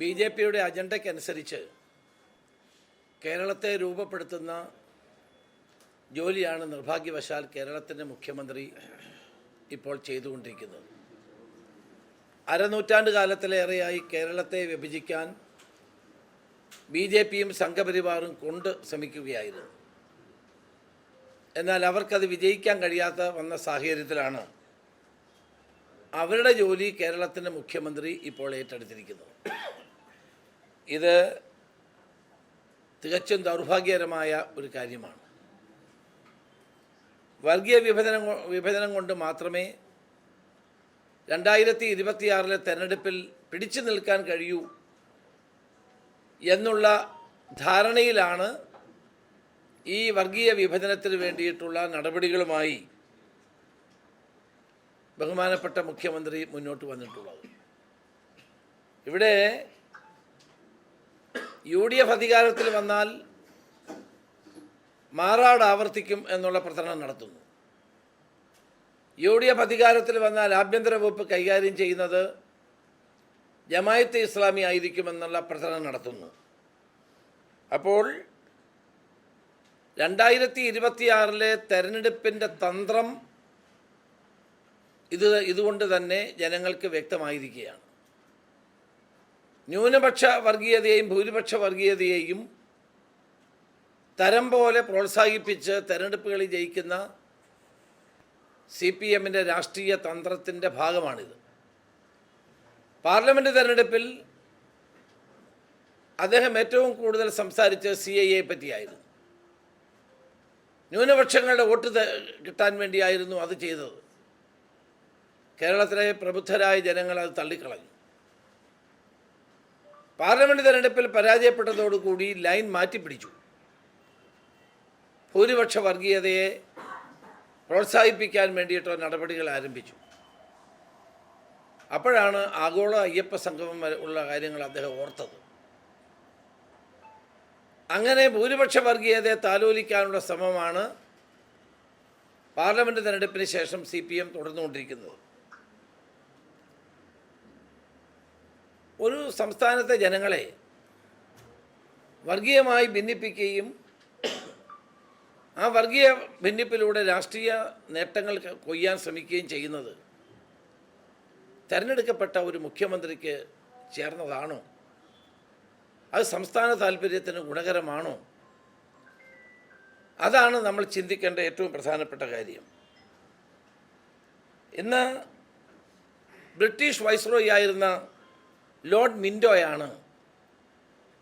B J പിയുടെ അജണ്ടയ്ക്കനുസരിച്ച് കേരളത്തെ രൂപപ്പെടുത്തുന്ന ജോലിയാണ് നിർഭാഗ്യവശാൽ കേരളത്തിന്റെ മുഖ്യമന്ത്രി ഇപ്പോൾ ചെയ്തുകൊണ്ടിരിക്കുന്നത്. അരനൂറ്റാണ്ട് കാലത്തിലേറെയായി കേരളത്തെ വിഭജിക്കാൻ ബി ജെ പിയും സംഘപരിവാറും കൊണ്ട് ശ്രമിക്കുകയായിരുന്നു. എന്നാൽ അവർക്കത് വിജയിക്കാൻ കഴിയാത്ത വന്ന സാഹചര്യത്തിലാണ് അവരുടെ ജോലി കേരളത്തിന്റെ മുഖ്യമന്ത്രി ഇപ്പോൾ ഏറ്റെടുത്തിരിക്കുന്നത്. ഇത് തികച്ചും ദൗർഭാഗ്യകരമായ ഒരു കാര്യമാണ്. വർഗീയ വിഭജനം വിഭജനം കൊണ്ട് മാത്രമേ രണ്ടായിരത്തി ഇരുപത്തിയാറിലെ തെരഞ്ഞെടുപ്പിൽ പിടിച്ചു നിൽക്കാൻ കഴിയൂ എന്നുള്ള ധാരണയിലാണ് ഈ വർഗീയ വിഭജനത്തിന് വേണ്ടിയിട്ടുള്ള നടപടികളുമായി ബഹുമാനപ്പെട്ട മുഖ്യമന്ത്രി മുന്നോട്ട് വന്നിട്ടുള്ളത്. ഇവിടെ യു ഡി എഫ് അധികാരത്തിൽ വന്നാൽ മാറാട് ആവർത്തിക്കും എന്നുള്ള പ്രചരണം നടത്തുന്നു. യു ഡി എഫ് അധികാരത്തിൽ വന്നാൽ ആഭ്യന്തര വകുപ്പ് കൈകാര്യം ചെയ്യുന്നത് ജമായത്തെ ഇസ്ലാമി ആയിരിക്കുമെന്നുള്ള പ്രചരണം നടത്തുന്നു. അപ്പോൾ രണ്ടായിരത്തി ഇരുപത്തിയാറിലെ തെരഞ്ഞെടുപ്പിന്റെ തന്ത്രം ഇത് ഇതുകൊണ്ട് തന്നെ ജനങ്ങൾക്ക് വ്യക്തമായിരിക്കുകയാണ്. ന്യൂനപക്ഷ വർഗീയതയെയും ഭൂരിപക്ഷ വർഗീയതയെയും തരം പോലെ പ്രോത്സാഹിപ്പിച്ച് തെരഞ്ഞെടുപ്പുകളിൽ ജയിക്കുന്ന സി പി എമ്മിന്റെ രാഷ്ട്രീയ തന്ത്രത്തിന്റെ ഭാഗമാണിത്. പാർലമെന്റ് തെരഞ്ഞെടുപ്പിൽ അദ്ദേഹം ഏറ്റവും കൂടുതൽ സംസാരിച്ച് സി ഐ എ പറ്റിയായിരുന്നു. ന്യൂനപക്ഷങ്ങളുടെ വോട്ട് കിട്ടാൻ വേണ്ടിയായിരുന്നു അത് ചെയ്തത്. കേരളത്തിലെ പ്രബുദ്ധരായ ജനങ്ങൾ അത് തള്ളിക്കളഞ്ഞു. പാർലമെന്റ് തെരഞ്ഞെടുപ്പിൽ പരാജയപ്പെട്ടതോടുകൂടി ലൈൻ മാറ്റിപ്പിടിച്ചു. ഭൂരിപക്ഷ വർഗീയതയെ പ്രോത്സാഹിപ്പിക്കാൻ വേണ്ടിയിട്ടുള്ള നടപടികൾ ആരംഭിച്ചു. അപ്പോഴാണ് ആഗോള അയ്യപ്പ സംഗമം ഉള്ള കാര്യങ്ങൾ അദ്ദേഹം ഓർത്തത്. അങ്ങനെ ഭൂരിപക്ഷ വർഗീയതയെ താലോലിക്കാനുള്ള ശ്രമമാണ് പാർലമെന്റ് തെരഞ്ഞെടുപ്പിന് ശേഷം സി പി എം തുടർന്നുകൊണ്ടിരിക്കുന്നത്. ഒരു സംസ്ഥാനത്തെ ജനങ്ങളെ വർഗീയമായി ഭിന്നിപ്പിക്കുകയും ആ വർഗീയ ഭിന്നിപ്പിലൂടെ രാഷ്ട്രീയ നേട്ടങ്ങൾ കൊയ്യാൻ ശ്രമിക്കുകയും ചെയ്യുന്നത് തിരഞ്ഞെടുക്കപ്പെട്ട ഒരു മുഖ്യമന്ത്രിക്ക് ചേർന്നതാണോ? അത് സംസ്ഥാന താല്പര്യത്തിന് ഗുണകരമാണോ? അതാണ് നമ്മൾ ചിന്തിക്കേണ്ട ഏറ്റവും പ്രധാനപ്പെട്ട കാര്യം. ഇന്ന് ബ്രിട്ടീഷ് വൈസ്രോയി ആയിരുന്ന ലോർഡ് മിൻഡോയാണ്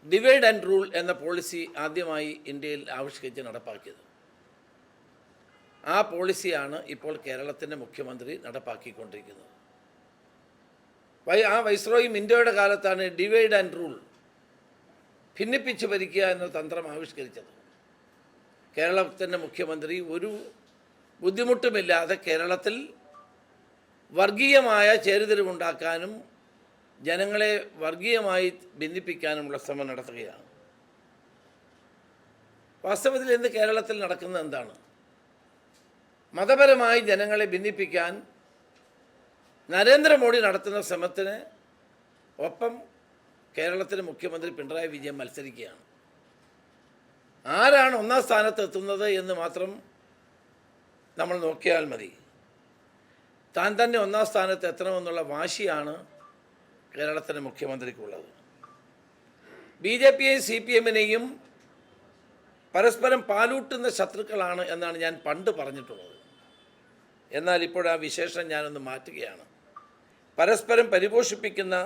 ഡിവൈഡ് ആൻഡ് റൂൾ എന്ന പോളിസി ആദ്യമായി ഇന്ത്യയിൽ ആവിഷ്കരിച്ച് നടപ്പാക്കിയത്. ആ പോളിസിയാണ് ഇപ്പോൾ കേരളത്തിന്റെ മുഖ്യമന്ത്രി നടപ്പാക്കിക്കൊണ്ടിരിക്കുന്നത്. വൈ ആ വൈസ്രോയി മിൻഡോയുടെ കാലത്താണ് ഡിവൈഡ് ആൻഡ് റൂൾ ഭിന്നിപ്പിച്ച് ഭരിക്കുക എന്ന തന്ത്രം ആവിഷ്കരിച്ചത്. കേരളത്തിന്റെ മുഖ്യമന്ത്രി ഒരു ബുദ്ധിമുട്ടുമില്ലാതെ കേരളത്തിൽ വർഗീയമായ ചേരിതിരിവുണ്ടാക്കാനും ജനങ്ങളെ വർഗീയമായി ഭിന്നിപ്പിക്കാനുമുള്ള ശ്രമം നടത്തുകയാണ്. വാസ്തവത്തിൽ ഇന്ന് കേരളത്തിൽ നടക്കുന്നത് എന്താണ്? മതപരമായി ജനങ്ങളെ ഭിന്നിപ്പിക്കാൻ നരേന്ദ്രമോദി നടത്തുന്ന ശ്രമത്തിന് ഒപ്പം കേരളത്തിലെ മുഖ്യമന്ത്രി പിണറായി വിജയൻ മത്സരിക്കുകയാണ്. ആരാണ് ഒന്നാം സ്ഥാനത്ത് എത്തുന്നത് എന്ന് മാത്രം നമ്മൾ നോക്കിയാൽ മതി. താൻ തന്നെ ഒന്നാം സ്ഥാനത്ത് എത്തണമെന്നുള്ള വാശിയാണ് കേരളത്തിലെ മുഖ്യമന്ത്രിക്കുള്ളത്. ബി ജെ പിയെയും സി പി എമ്മിനെയും പരസ്പരം പാലൂട്ടുന്ന ശത്രുക്കളാണ് എന്നാണ് ഞാൻ പണ്ട് പറഞ്ഞിട്ടുള്ളത്. എന്നാൽ ഇപ്പോൾ ആ വിശേഷം ഞാനൊന്ന് മാറ്റുകയാണ്. പരസ്പരം പരിപോഷിപ്പിക്കുന്ന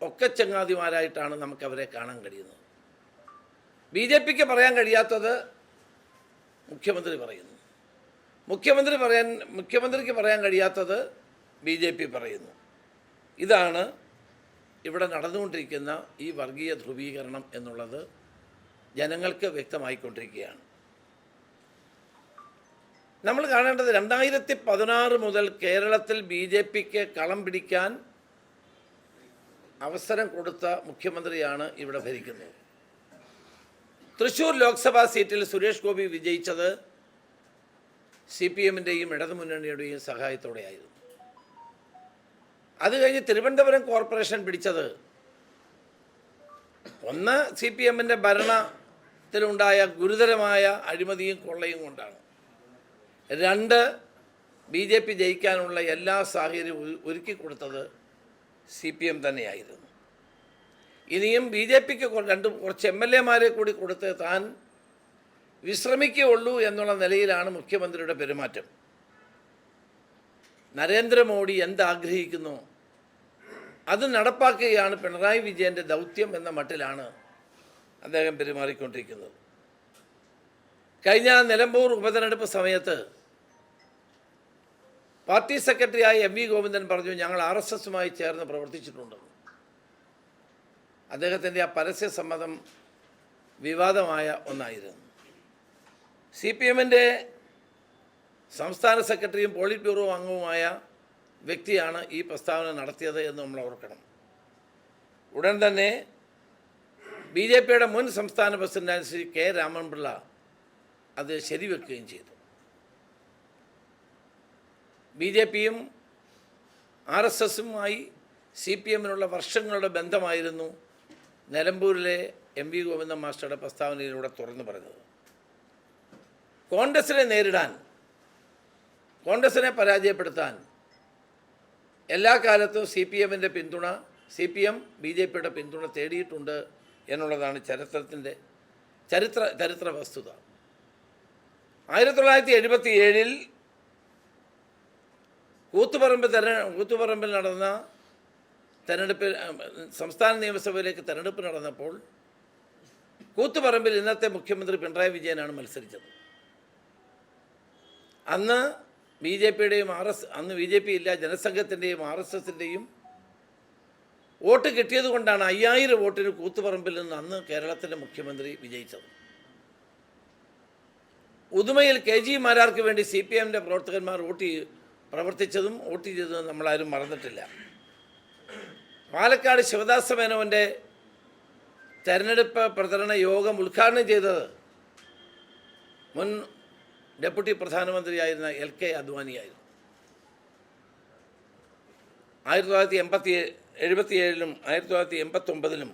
ഒക്കെ ചങ്ങാതിമാരായിട്ടാണ് നമുക്കവരെ കാണാൻ കഴിയുന്നത്. ബി ജെ പിക്ക് പറയാൻ കഴിയാത്തത് മുഖ്യമന്ത്രി പറയുന്നു. മുഖ്യമന്ത്രി പറയാൻ മുഖ്യമന്ത്രിക്ക് പറയാൻ കഴിയാത്തത് ബി ജെ പി പറയുന്നു. ഇതാണ് ഇവിടെ നടന്നുകൊണ്ടിരിക്കുന്ന ഈ വർഗീയ ധ്രുവീകരണം എന്നുള്ളത് ജനങ്ങൾക്ക് വ്യക്തമായിക്കൊണ്ടിരിക്കുകയാണ്. നമ്മൾ കാണേണ്ടത് രണ്ടായിരത്തി പതിനാറ് മുതൽ കേരളത്തിൽ ബി ജെ പിക്ക് കളം പിടിക്കാൻ അവസരം കൊടുത്ത മുഖ്യമന്ത്രിയാണ് ഇവിടെ ഭരിക്കുന്നത്. തൃശൂർ ലോക്സഭാ സീറ്റിൽ സുരേഷ് ഗോപി വിജയിച്ചത് സി പി എമ്മിന്റെയും ഇടതുമുന്നണിയുടെയും സഹായത്തോടെയായിരുന്നു. അത് കഴിഞ്ഞ് തിരുവനന്തപുരം കോർപ്പറേഷൻ പിടിച്ചത്. ഒന്ന് സി പി എമ്മിന്റെ ഭരണത്തിലുണ്ടായ ഗുരുതരമായ അഴിമതിയും കൊള്ളയും കൊണ്ടാണ്. രണ്ട് ബി ജെ പി ജയിക്കാനുള്ള എല്ലാ സാഹചര്യവും ഒരുക്കി കൊടുത്തത് സി പി എം തന്നെയായിരുന്നു. ഇനിയും ബി ജെ പിക്ക് രണ്ട് കുറച്ച് എം എൽ എമാരെ കൂടി കൊടുത്ത് താൻ വിശ്രമിക്കുകയുള്ളൂ എന്നുള്ള നിലയിലാണ് മുഖ്യമന്ത്രിയുടെ പെരുമാറ്റം. നരേന്ദ്രമോദി എന്താഗ്രഹിക്കുന്നു? അത് നടപ്പാക്കുകയാണ് പിണറായി വിജയന്റെ ദൗത്യം എന്ന മട്ടിലാണ് അദ്ദേഹം പെരുമാറിക്കൊണ്ടിരിക്കുന്നത്. കഴിഞ്ഞ നിലമ്പൂർ ഉപതെരഞ്ഞെടുപ്പ് സമയത്ത് പാർട്ടി സെക്രട്ടറിയായ എം വി ഗോവിന്ദൻ പറഞ്ഞു ഞങ്ങൾ ആർ എസ് എസുമായി ചേർന്ന് പ്രവർത്തിച്ചിട്ടുണ്ട്. അദ്ദേഹത്തിന്റെ ആ പരസ്യ സമ്മതം വിവാദമായ ഒന്നായിരുന്നു. സി പി എമ്മിന്റെ സംസ്ഥാന സെക്രട്ടറിയും പോളിറ്റ് ബ്യൂറോ അംഗവുമായ വ്യക്തിയാണ് ഈ പ്രസ്താവന നടത്തിയത് എന്ന് നമ്മൾ ഓർക്കണം. ഉടൻ തന്നെ ബി ജെ പിയുടെ മുൻ സംസ്ഥാന പ്രസിഡന്റ് ശ്രീ കെ രാമൻപിള്ള അത് ശരിവെക്കുകയും ചെയ്തു. ബി ജെ പിയും ആർ എസ് എസുമായി സി പി എമ്മിനുള്ള വർഷങ്ങളുടെ ബന്ധമായിരുന്നു നിലമ്പൂരിലെ എം വി ഗോവിന്ദൻ മാസ്റ്ററുടെ പ്രസ്താവനയിലൂടെ തുറന്നു പറഞ്ഞത്. കോൺഗ്രസിനെ നേരിടാൻ കോൺഗ്രസിനെ പരാജയപ്പെടുത്താൻ എല്ലാ കാലത്തും സി പി എമ്മിന്റെ പിന്തുണ C P M B J പിയുടെ പിന്തുണ തേടിയിട്ടുണ്ട് എന്നുള്ളതാണ് ചരിത്രത്തിന്റെ ചരിത്ര ചരിത്ര വസ്തുത ആയിരത്തി തൊള്ളായിരത്തി എഴുപത്തി ഏഴിൽ കൂത്തുപറമ്പ് തെര കൂത്തുപറമ്പിൽ നടന്ന തെരഞ്ഞെടുപ്പിൽ സംസ്ഥാന നിയമസഭയിലേക്ക് തെരഞ്ഞെടുപ്പ് നടന്നപ്പോൾ കൂത്തുപറമ്പിൽ ഇന്നത്തെ മുഖ്യമന്ത്രി പിണറായി വിജയനാണ് മത്സരിച്ചത്. അന്ന് ബി ജെ പിയുടെയും ആർ എസ് അന്ന് ബി ജെ പി ഇല്ല ജനസംഘത്തിന്റെയും ആർ എസ് എസിന്റെയും വോട്ട് കിട്ടിയത് കൊണ്ടാണ് അയ്യായിരം വോട്ടിന് കൂത്തുപറമ്പിൽ നിന്ന് അന്ന് കേരളത്തിന്റെ മുഖ്യമന്ത്രി വിജയിച്ചത്. ഉദുമയിൽ കെ ജി മാരാർക്ക് വേണ്ടി സി പി എമ്മിന്റെ പ്രവർത്തകന്മാർ വോട്ട് പ്രവർത്തിച്ചതും വോട്ട് ചെയ്തതും നമ്മളാരും മറന്നിട്ടില്ല. പാലക്കാട് ശിവദാസ മേനോന്റെ തെരഞ്ഞെടുപ്പ് പ്രചരണ യോഗം ഉദ്ഘാടനം ചെയ്തത് മുൻ ഡെപ്യൂട്ടി പ്രധാനമന്ത്രിയായിരുന്ന എൽ കെ അദ്വാനിയായിരുന്നു. ആയിരത്തി തൊള്ളായിരത്തി എൺപത്തി എഴുപത്തിയേഴിലും ആയിരത്തി തൊള്ളായിരത്തി എൺപത്തൊമ്പതിലും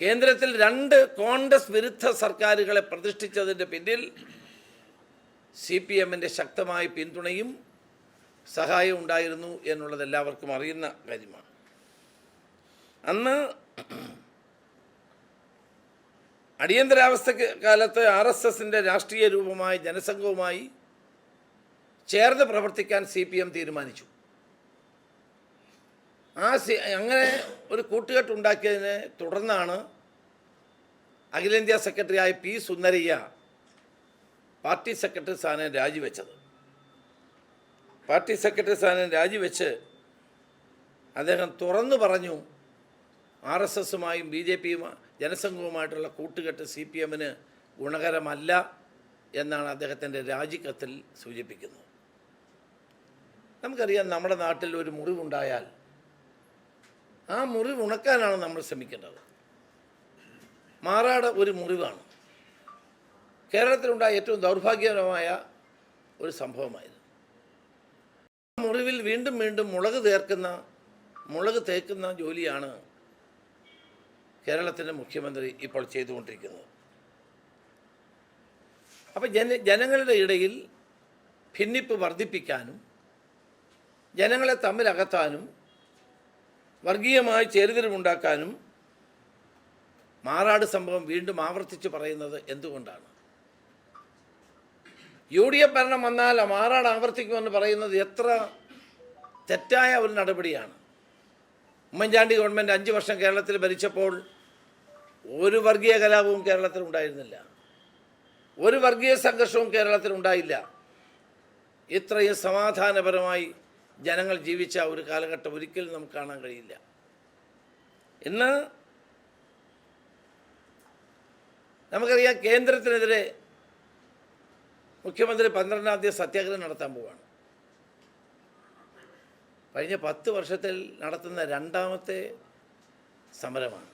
കേന്ദ്രത്തിൽ രണ്ട് കോൺഗ്രസ് വിരുദ്ധ സർക്കാരുകളെ പ്രതിഷ്ഠിച്ചതിന്റെ പിന്നിൽ സി പി എമ്മിന്റെ ശക്തമായ പിന്തുണയും സഹായവും ഉണ്ടായിരുന്നു എന്നുള്ളത് എല്ലാവർക്കും അറിയുന്ന കാര്യമാണ്. അന്ന് അടിയന്തരാവസ്ഥ കാലത്ത് ആർ എസ് എസിന്റെ രാഷ്ട്രീയ രൂപമായി ജനസംഘവുമായി ചേർന്ന് പ്രവർത്തിക്കാൻ സി പി എം തീരുമാനിച്ചു. ആ സി അങ്ങനെ ഒരു കൂട്ടുകെട്ടുണ്ടാക്കിയതിനെ തുടർന്നാണ് അഖിലേന്ത്യാ സെക്രട്ടറിയായ പി സുന്ദരയ്യ പാർട്ടി സെക്രട്ടറി സ്ഥാനം രാജിവെച്ചത്. പാർട്ടി സെക്രട്ടറി സ്ഥാനം രാജിവെച്ച് അദ്ദേഹം തുറന്നു പറഞ്ഞു ആർ എസ് എസുമായും ബി ജെ പിയും ജനസംഘവുമായിട്ടുള്ള കൂട്ടുകെട്ട് സി പി എമ്മിന് ഗുണകരമല്ല എന്നാണ് അദ്ദേഹത്തിന്റെ രാജിക്കത്തിൽ സൂചിപ്പിക്കുന്നത് നമുക്കറിയാം നമ്മുടെ നാട്ടിൽ ഒരു മുറിവുണ്ടായാൽ ആ മുറിവ് ഉണക്കാനാണ് നമ്മൾ ശ്രമിക്കേണ്ടത്. മാറാട ഒരു മുറിവാണ്. കേരളത്തിലുണ്ടായ ഏറ്റവും ദൗർഭാഗ്യകരമായ ഒരു സംഭവമായിരുന്നു. ആ മുറിവിൽ വീണ്ടും വീണ്ടും മുളക് തേർക്കുന്ന മുളക് തേക്കുന്ന ജോലിയാണ് കേരളത്തിന്റെ മുഖ്യമന്ത്രി ഇപ്പോൾ ചെയ്തുകൊണ്ടിരിക്കുന്നത്. അപ്പം ജന ജനങ്ങളുടെ ഇടയിൽ ഭിന്നിപ്പ് വർദ്ധിപ്പിക്കാനും ജനങ്ങളെ തമ്മിലകത്താനും വർഗീയമായി ചേരുതിരിവുണ്ടാക്കാനും മാറാട് സംഭവം വീണ്ടും ആവർത്തിച്ച് പറയുന്നത് എന്തുകൊണ്ടാണ്? യു ഡി എഫ് ഭരണം വന്നാൽ മാറാട് ആവർത്തിക്കുമെന്ന് പറയുന്നത് എത്ര തെറ്റായ ഒരു നടപടിയാണ്. ഉമ്മൻചാണ്ടി ഗവൺമെന്റ് അഞ്ച് വർഷം കേരളത്തിൽ ഭരിച്ചപ്പോൾ ഒരു വർഗീയ കലാപവും കേരളത്തിൽ ഉണ്ടായിരുന്നില്ല. ഒരു വർഗീയ സംഘർഷവും കേരളത്തിൽ ഉണ്ടായില്ല. ഇത്രയും സമാധാനപരമായി ജനങ്ങൾ ജീവിച്ച ഒരു കാലഘട്ടം ഒരിക്കലും നമുക്ക് കാണാൻ കഴിയില്ല. ഇന്ന് നമുക്കറിയാം കേന്ദ്രത്തിനെതിരെ മുഖ്യമന്ത്രി പന്ത്രണ്ടാം തീയതി സത്യാഗ്രഹം നടത്താൻ പോവുകയാണ് കഴിഞ്ഞ പത്ത് വർഷത്തിൽ നടത്തുന്ന രണ്ടാമത്തെ സമരമാണ്.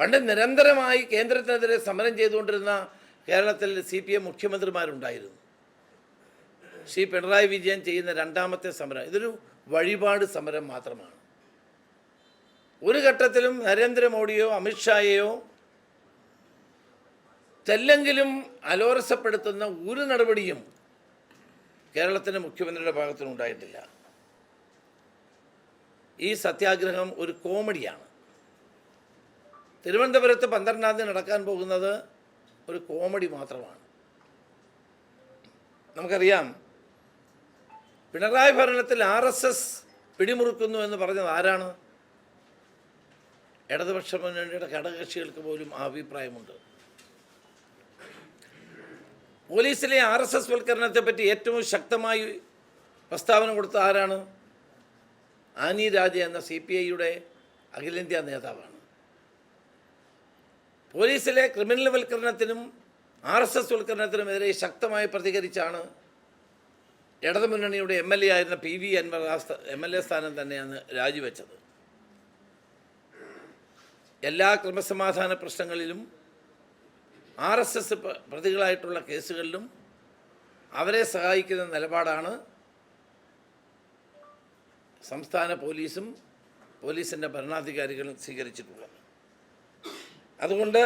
പണ്ട് നിരന്തരമായി കേന്ദ്രത്തിനെതിരെ സമരം ചെയ്തുകൊണ്ടിരുന്ന കേരളത്തിൽ സി പി എം മുഖ്യമന്ത്രിമാരുണ്ടായിരുന്നു. ശ്രീ പിണറായി വിജയൻ ചെയ്യുന്ന രണ്ടാമത്തെ സമരം ഇതൊരു വഴിപാട് സമരം മാത്രമാണ്. ഒരു ഘട്ടത്തിലും നരേന്ദ്രമോദിയോ അമിത്ഷായെയോ തെല്ലെങ്കിലും അലോരസപ്പെടുത്തുന്ന ഒരു നടപടിയും കേരളത്തിന്റെ മുഖ്യമന്ത്രിയുടെ ഭാഗത്തുനിന്നുണ്ടായിട്ടില്ല. ഈ സത്യാഗ്രഹം ഒരു കോമഡിയാണ്. തിരുവനന്തപുരത്ത് പന്ത്രണ്ടാം തീയതി നടക്കാൻ പോകുന്നത് ഒരു കോമഡി മാത്രമാണ്. നമുക്കറിയാം പിണറായി ഭരണത്തിൽ ആർ എസ് എസ് പിടിമുറുക്കുന്നു എന്ന് പറഞ്ഞത് ആരാണ്? ഇടതുപക്ഷ മുന്നണിയുടെ ഘടകകക്ഷികൾക്ക് പോലും ആ അഭിപ്രായമുണ്ട്. പോലീസിലെ ആർ എസ് എസ് വൽക്കരണത്തെപ്പറ്റി ഏറ്റവും ശക്തമായി പ്രസ്താവന കൊടുത്ത ആരാണ്? ആനി രാജ എന്ന സി പി ഐയുടെ അഖിലേന്ത്യാ നേതാവാണ്. പോലീസിലെ ക്രിമിനൽ വൽക്കരണത്തിനും ആർ എസ് എസ് വൽക്കരണത്തിനുമെതിരെ ശക്തമായി പ്രതികരിച്ചാണ് ഇടതുമുന്നണിയുടെ എം എൽ എ ആയിരുന്ന പി വി അൻവർ ആ എം എൽ എ സ്ഥാനം തന്നെയാണ് രാജിവെച്ചത്. എല്ലാ ക്രമസമാധാന പ്രശ്നങ്ങളിലും ആർ എസ് എസ് പ്രതികളായിട്ടുള്ള കേസുകളിലും അവരെ സഹായിക്കുന്ന നിലപാടാണ് സംസ്ഥാന പോലീസും പോലീസിന്റെ ഭരണാധികാരികളും സ്വീകരിച്ചിട്ടുള്ളത്. അതുകൊണ്ട്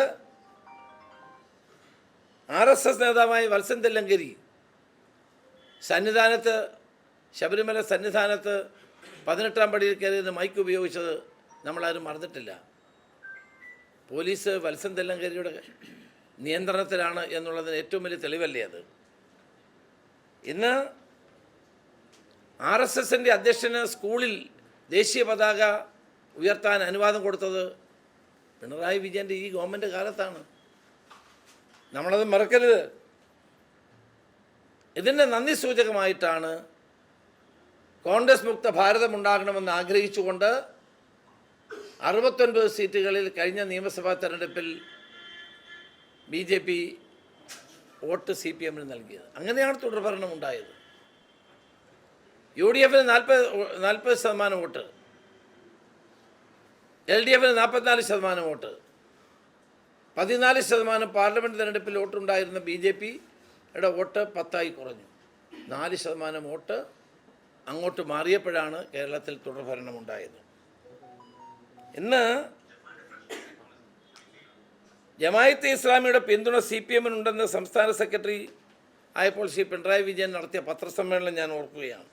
ആർ എസ് എസ് നേതാവായ വത്സൻ തെല്ലങ്കരി സന്നിധാനത്ത് ശബരിമല സന്നിധാനത്ത് പതിനെട്ടാം പടിയിൽ കയറിയത് മൈക്ക് ഉപയോഗിച്ചത് നമ്മളാരും മറന്നിട്ടില്ല. പോലീസ് വത്സൻ തെല്ലങ്കരിയുടെ നിയന്ത്രണത്തിലാണ് എന്നുള്ളതിന് ഏറ്റവും വലിയ തെളിവല്ലേ അത്? ഇന്ന് ആർ എസ് എസിന്റെ അധ്യക്ഷന് സ്കൂളിൽ ദേശീയ പതാക ഉയർത്താൻ അനുവാദം കൊടുത്തത് പിണറായി വിജയന്റെ ഈ ഗവൺമെന്റ് കാലത്താണ്. നമ്മളത് മറക്കരുത്. ഇതിന്റെ നന്ദി സൂചകമായിട്ടാണ് കോൺഗ്രസ് മുക്ത ഭാരതം ഉണ്ടാകണമെന്ന് ആഗ്രഹിച്ചുകൊണ്ട് അറുപത്തൊൻപത് സീറ്റുകളിൽ കഴിഞ്ഞ നിയമസഭാ തെരഞ്ഞെടുപ്പിൽ B J P vote C P എമ്മിന് നൽകിയത്. അങ്ങനെയാണ് തുടർഭരണം ഉണ്ടായത്. യു ഡി എഫിന് നാൽപ്പത് നാൽപ്പത് ശതമാനം വോട്ട്. എൽ ഡി എഫിന് നാൽപ്പത്തിനാല് ശതമാനം വോട്ട്. പതിനാല് ശതമാനം പാർലമെന്റ് തിരഞ്ഞെടുപ്പിൽ വോട്ടുണ്ടായിരുന്ന ബി ജെ പിയുടെ വോട്ട് പത്തായി കുറഞ്ഞു. നാല് ശതമാനം വോട്ട് അങ്ങോട്ട് മാറിയപ്പോഴാണ് കേരളത്തിൽ തുടർഭരണം ഉണ്ടായത്. ഇന്ന് ജമായത്തെ ഇസ്ലാമിയുടെ പിന്തുണ സി പി എമ്മിനുണ്ടെന്ന് സംസ്ഥാന സെക്രട്ടറി ആയപ്പോൾ ശ്രീ പിണറായി വിജയൻ നടത്തിയ പത്രസമ്മേളനം ഞാൻ ഓർക്കുകയാണ്.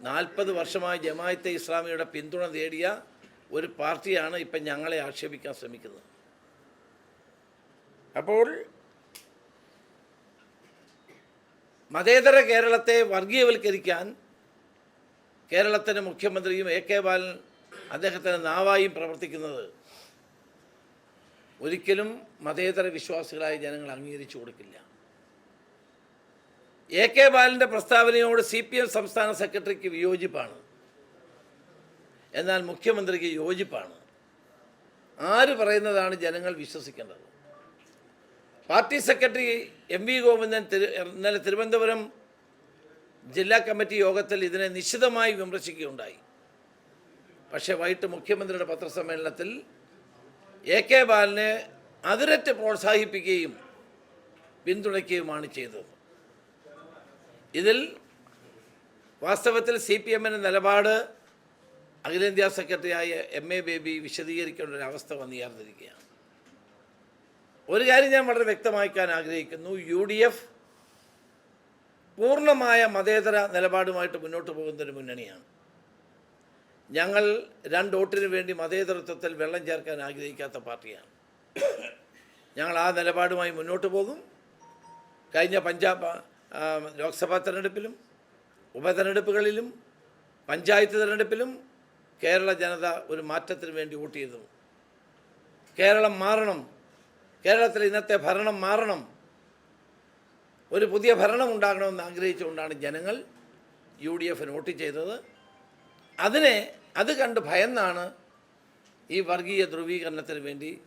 നാൽപ്പത് വർഷമായി ജമായത്തെ ഇസ്ലാമിയുടെ പിന്തുണ നേടിയ ഒരു പാർട്ടിയാണ് ഇപ്പം ഞങ്ങളെ ആക്ഷേപിക്കാൻ ശ്രമിക്കുന്നത്. അപ്പോൾ മതേതര കേരളത്തെ വർഗീയവൽക്കരിക്കാൻ കേരളത്തിന്റെ മുഖ്യമന്ത്രിയും എ കെ ബാലൻ അദ്ദേഹത്തിന്റെ നാവായും പ്രവർത്തിക്കുന്നത് ഒരിക്കലും മതേതര വിശ്വാസികളായ ജനങ്ങൾ അംഗീകരിച്ചു കൊടുക്കില്ല. എ കെ ബാലന്റെ പ്രസ്താവനയോട് സി പി എം സംസ്ഥാന സെക്രട്ടറിക്ക് വിയോജിപ്പാണ്. എന്നാൽ മുഖ്യമന്ത്രിക്ക് യോജിപ്പാണ്. ആര് പറയുന്നതാണ് ജനങ്ങൾ വിശ്വസിക്കേണ്ടത്? Party secretary M V Govindan ഇന്നലെ തിരുവനന്തപുരം ജില്ലാ കമ്മിറ്റി യോഗത്തിൽ ഇതിനെ നിശിതമായി വിമർശിക്കുകയുണ്ടായി. പക്ഷേ വൈകിട്ട് മുഖ്യമന്ത്രിയുടെ പത്രസമ്മേളനത്തിൽ എ കെ ബാലനെ അതിരറ്റ് പ്രോത്സാഹിപ്പിക്കുകയും പിന്തുണയ്ക്കുകയുമാണ് ചെയ്തത്. ഇതിൽ വാസ്തവത്തിൽ സി പി എമ്മിന്റെ നിലപാട് അഖിലേന്ത്യാ സെക്രട്ടറിയായ എം എ ബേബി വിശദീകരിക്കേണ്ട ഒരു അവസ്ഥ വന്നുയർന്നിരിക്കുകയാണ് ഒരു കാര്യം ഞാൻ വളരെ വ്യക്തമാക്കാൻ ആഗ്രഹിക്കുന്നു. യു ഡി എഫ് പൂർണമായ മതേതര നിലപാടുമായിട്ട് മുന്നോട്ട് പോകുന്നൊരു മുന്നണിയാണ്. ഞങ്ങൾ രണ്ട് വോട്ടിന് വേണ്ടി മതേതരത്വത്തിൽ വെള്ളം ചേർക്കാൻ ആഗ്രഹിക്കാത്ത പാർട്ടിയാണ്. ഞങ്ങൾ ആ നിലപാടുമായി മുന്നോട്ട് പോകും. കഴിഞ്ഞ പഞ്ചാബ് ലോക്സഭാ തെരഞ്ഞെടുപ്പിലും ഉപതെരഞ്ഞെടുപ്പുകളിലും പഞ്ചായത്ത് തെരഞ്ഞെടുപ്പിലും കേരള ജനത ഒരു മാറ്റത്തിന് വേണ്ടി വോട്ട് ചെയ്തു. കേരളം മാറണം. കേരളത്തിൽ ഇന്നത്തെ ഭരണം മാറണം. ഒരു പുതിയ ഭരണം ഉണ്ടാകണമെന്ന് ആഗ്രഹിച്ചുകൊണ്ടാണ് ജനങ്ങൾ യു ഡി എഫിന് വോട്ട് ചെയ്തത്. അതിനെ അത് കണ്ട് ഭയന്നാണ് ഈ വർഗീയ ധ്രുവീകരണത്തിന് വേണ്ടി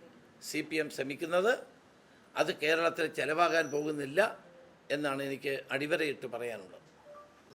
സി പി എം ശ്രമിക്കുന്നത്. അത് കേരളത്തിൽ ചെലവാകാൻ പോകുന്നില്ല. എന്നാണ് എനിക്ക് അടിവരയിട്ട് പറയാനുള്ളത്.